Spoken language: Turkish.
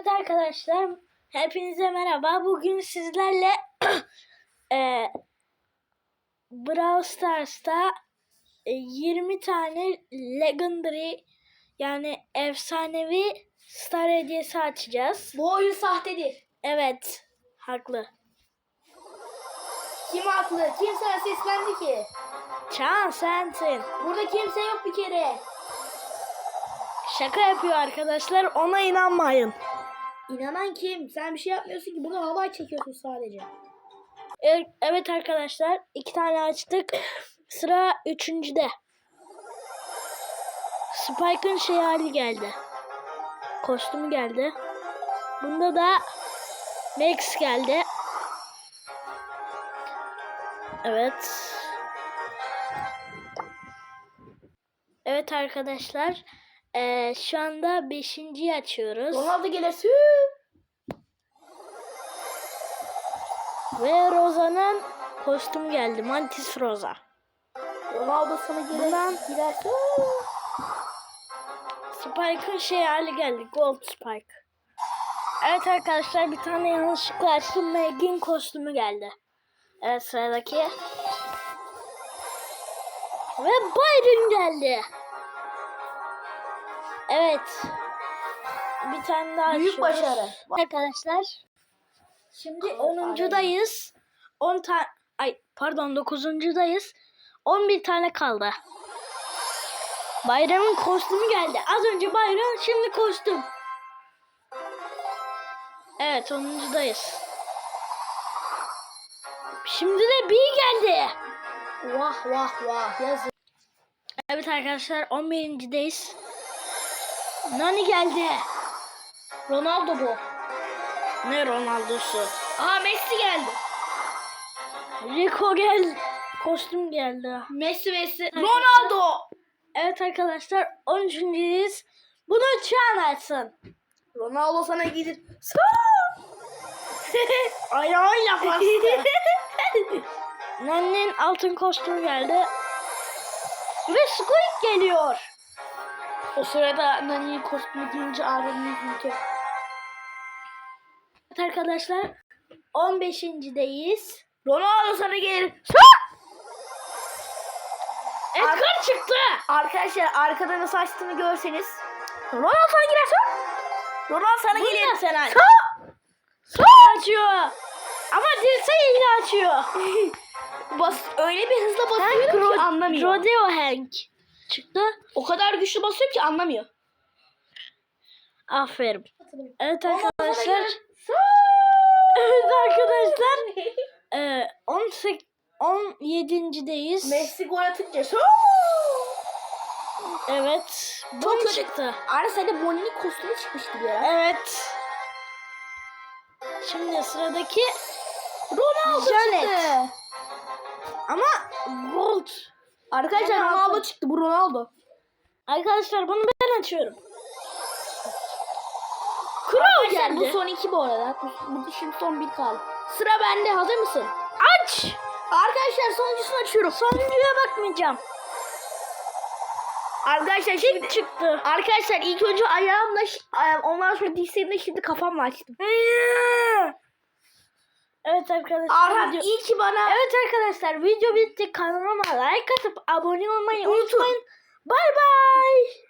Evet arkadaşlar, hepinize merhaba. Bugün sizlerle e, Brawl Stars'ta e, 20 tane Legendary yani efsanevi star hediyesi açacağız. Bu oyun sahtedir. Evet, haklı. Kim haklı? Kim sana seslendi ki? Çağan sensin. Burada kimse yok bir kere. Şaka yapıyor arkadaşlar, ona inanmayın. İnanan kim? Sen bir şey yapmıyorsun ki. Burada halay çekiyorsun sadece. Evet arkadaşlar, iki tane açtık. Sıra üçüncüde. Spike'ın şey hali geldi. Kostümü geldi. Bunda da Max geldi. Evet. Evet arkadaşlar. Eee, şu anda beşinciyi açıyoruz. Ronaldo gelesi. Ve Rosa'nın kostümü geldi. Mantis Rosa. Ronaldo sana gelir. Bundan- Girerse. Spike'ın şey hali geldi. Gold Spike. Evet arkadaşlar bir tane yanlışlıkla açtım. Meg'in kostümü geldi. Evet sıradaki. Ve Byron geldi. Evet. Bir tane daha Büyük açıyoruz. başarı. Arkadaşlar. Şimdi 10'uncudayız. 10 tane ay pardon 9'uncudayız. 11 tane kaldı. Bayramın kostümü geldi. Az önce bayram, şimdi kostüm. Evet, 10'uncudayız. Şimdi de B geldi. Vah vah vah. Yazık. Evet arkadaşlar, 11.deyiz. Nani geldi. Ronaldo bu. Ne Ronaldo'su? Aa Messi geldi. Rico gel. Kostüm geldi. Messi Messi. Ronaldo. Evet arkadaşlar, 13.deyiz. Bunu Çağan açsın. Ronaldo sana gelir. Ayağıyla bastı. Nanne'nin altın kostümü geldi. Ve Squeak geliyor. O sırada Nani'nin kostümü giyince ağrının ülke. Evet arkadaşlar 15.deyiz. Ronaldo sana gelir. Edgar çıktı. Arkadaşlar arkada nasıl açtığını görseniz. Ronaldo sana girerse. Ronaldo sana gelir. sen aç? Sol açıyor. Ama dirseğiyle açıyor. Bas, öyle bir hızla basıyor Hank ki Ro- anlamıyor. Rodeo Hank çıktı. o kadar güçlü basıyor ki anlamıyor. Aferin. Evet arkadaşlar. Evet arkadaşlar. Ee, 18 17.deyiz. Messi gol atınca. Evet. Çok Çok çıktı. Arda sende Bonnie'nin kostümü çıkmıştı bir ara. Evet. Şimdi sıradaki Ronaldo Janet. çıktı. ama gold. Arkadaşlar Ronaldo. Ronaldo çıktı. Bu Ronaldo. Arkadaşlar bunu ben açıyorum. Kral Arkadaşlar geldi. bu son iki bu arada. Bu, bu şimdi son bir kaldı. Sıra bende. Hazır mısın? Aç. Arkadaşlar sonuncusunu açıyorum. Sonuncuya bakmayacağım. Arkadaşlar şimdi Çıktı. Arkadaşlar ilk önce ayağımla ondan sonra dirseğimle şimdi kafamla açtım. Evet arkadaşlar. Arhan video- iyi ki bana Evet arkadaşlar video bitti. Kanalıma like atıp abone olmayı unutmayın. Bay bay.